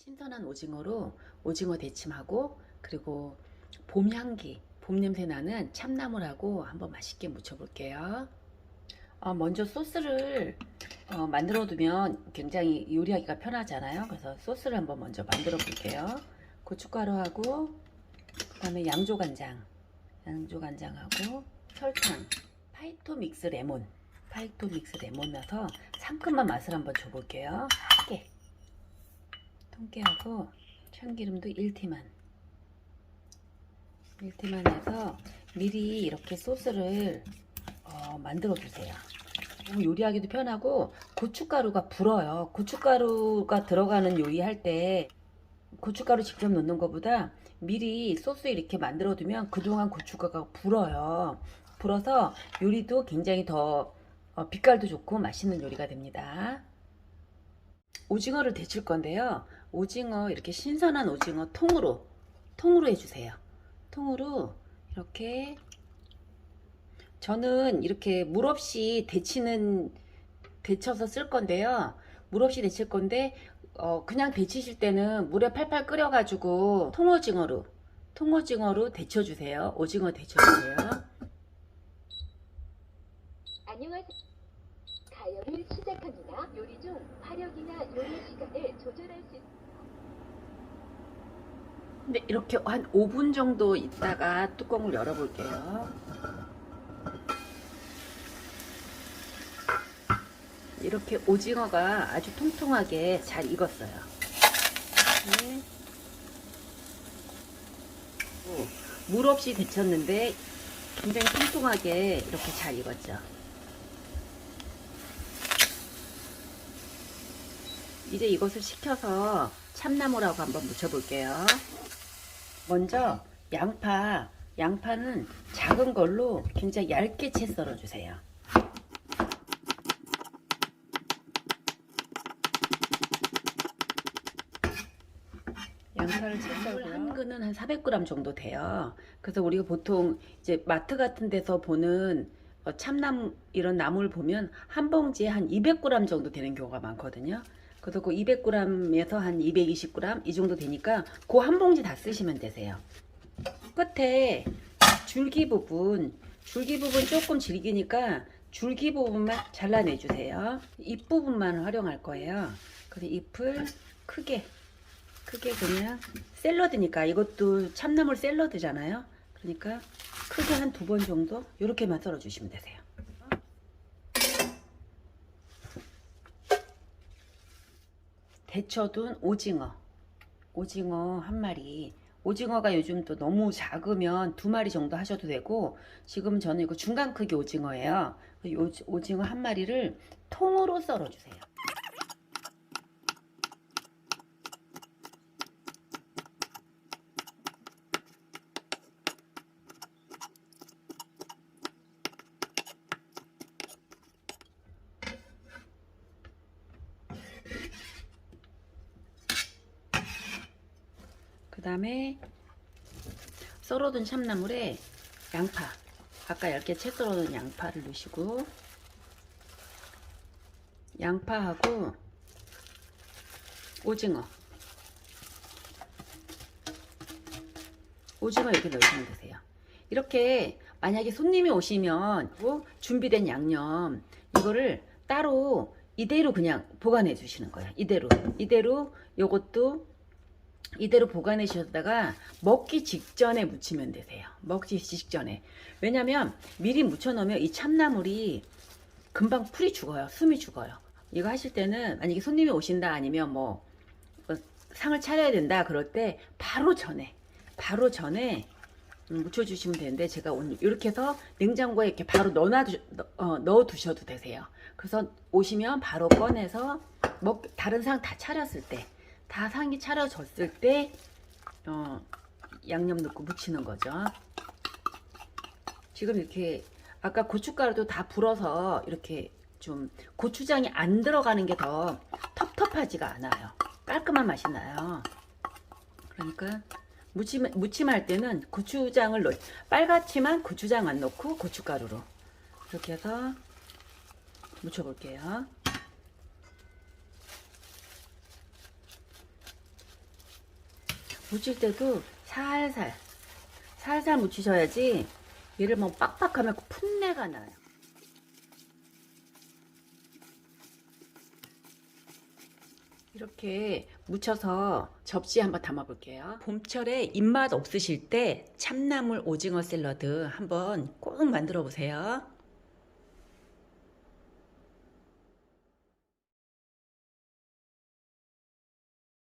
신선한 오징어로 오징어 데침하고 그리고 봄 향기, 봄 냄새 나는 참나물하고 한번 맛있게 무쳐볼게요. 어, 먼저 소스를 어, 만들어 두면 굉장히 요리하기가 편하잖아요. 그래서 소스를 한번 먼저 만들어 볼게요. 고춧가루하고 그 다음에 양조간장, 양조간장하고 설탕, 파이토 믹스 레몬, 파이토 믹스 레몬 넣어서 상큼한 맛을 한번 줘볼게요. 깨, 통깨하고 참기름도 1티만, 1티만 해서 미리 이렇게 소스를 어, 만들어. 너무 요리하기도 편하고 고춧가루가 불어요. 고춧가루가 들어가는 요리할 때 고춧가루 직접 넣는 것보다 미리 소스 이렇게 만들어 두면 그동안 고춧가루가 불어요. 불어서 요리도 굉장히 더 어, 빛깔도 좋고 맛있는 요리가 됩니다. 오징어를 데칠 건데요. 오징어 이렇게 신선한 오징어 통으로 통으로 해주세요. 통으로 이렇게 저는 이렇게 물 없이 데치는 데쳐서 쓸 건데요. 물 없이 데칠 건데 어, 그냥 데치실 때는 물에 팔팔 끓여가지고 통오징어로 통오징어로 데쳐주세요. 오징어 데쳐주세요. 안녕하세요. 가열을 시작합니다. 요리 중 화력이나 요리 시간을 조절할 수 있습니다. 근데 이렇게 한 5분 정도 있다가 뚜껑을 열어볼게요. 이렇게 오징어가 아주 통통하게 잘 익었어요. 네. 오, 물 없이 데쳤는데 굉장히 통통하게 이렇게 잘 익었죠. 이제 이것을 식혀서 참나물하고 한번 무쳐볼게요. 먼저 양파, 양파는 작은 걸로 굉장히 얇게 채 썰어주세요. 양파를 채 썰고요. 한 근은 한 400g 정도 돼요. 그래서 우리가 보통 이제 마트 같은 데서 보는 어, 참나무 이런 나물 보면 한 봉지에 한 200g 정도 되는 경우가 많거든요. 그래서 그 200g에서 한 220g 이 정도 되니까 그 한 봉지 다 쓰시면 되세요. 끝에 줄기 부분, 줄기 부분 조금 질기니까 줄기 부분만 잘라내 주세요. 잎 부분만 활용할 거예요. 그래서 잎을 크게, 크게 그냥 샐러드니까 이것도 참나물 샐러드잖아요. 그러니까 크게 한 두 번 정도 이렇게만 썰어 주시면 되세요. 데쳐둔 오징어. 오징어 한 마리. 오징어가 요즘 또 너무 작으면 두 마리 정도 하셔도 되고 지금 저는 이거 중간 크기 오징어예요. 이 오- 오징어 한 마리를 통으로 썰어 주세요 그 다음에 썰어둔 참나물에 양파 아까 얇게 채 썰어둔 양파를 넣으시고 양파하고 오징어. 오징어 이렇게 넣으시면 되세요. 이렇게 만약에 손님이 오시면 뭐 준비된 양념 이거를 따로 이대로 그냥 보관해 주시는 거예요. 이대로. 이대로 요것도 이대로 보관해 주셨다가 먹기 직전에 무치면 되세요. 먹기 직전에. 왜냐면 미리 무쳐 놓으면 이 참나물이 금방 풀이 죽어요. 숨이 죽어요. 이거 하실 때는 만약에 손님이 오신다 아니면 뭐 어, 상을 차려야 된다 그럴 때 바로 전에 바로 전에 음, 무쳐 주시면 되는데 제가 오늘 이렇게 해서 냉장고에 이렇게 바로 넣어 어, 넣어 두셔도 되세요. 그래서 오시면 바로 꺼내서 먹 다른 상 다 차렸을 때 다 상이 차려졌을 때 어, 양념 넣고 무치는 거죠. 지금 이렇게 아까 고춧가루도 다 불어서 이렇게 좀 고추장이 안 들어가는 게 더 텁텁하지가 않아요. 깔끔한 맛이 나요. 그러니까 무침, 무침할 때는 고추장을 넣 빨갛지만 고추장 안 넣고 고춧가루로 이렇게 해서 무쳐볼게요. 무칠 때도 살살 살살 무치셔야지 얘를 뭐 빡빡하면 풋내가 나요. 이렇게 묻혀서 접시에 한번 담아 볼게요. 봄철에 입맛 없으실 때 참나물 오징어 샐러드 한번 꼭 만들어 보세요.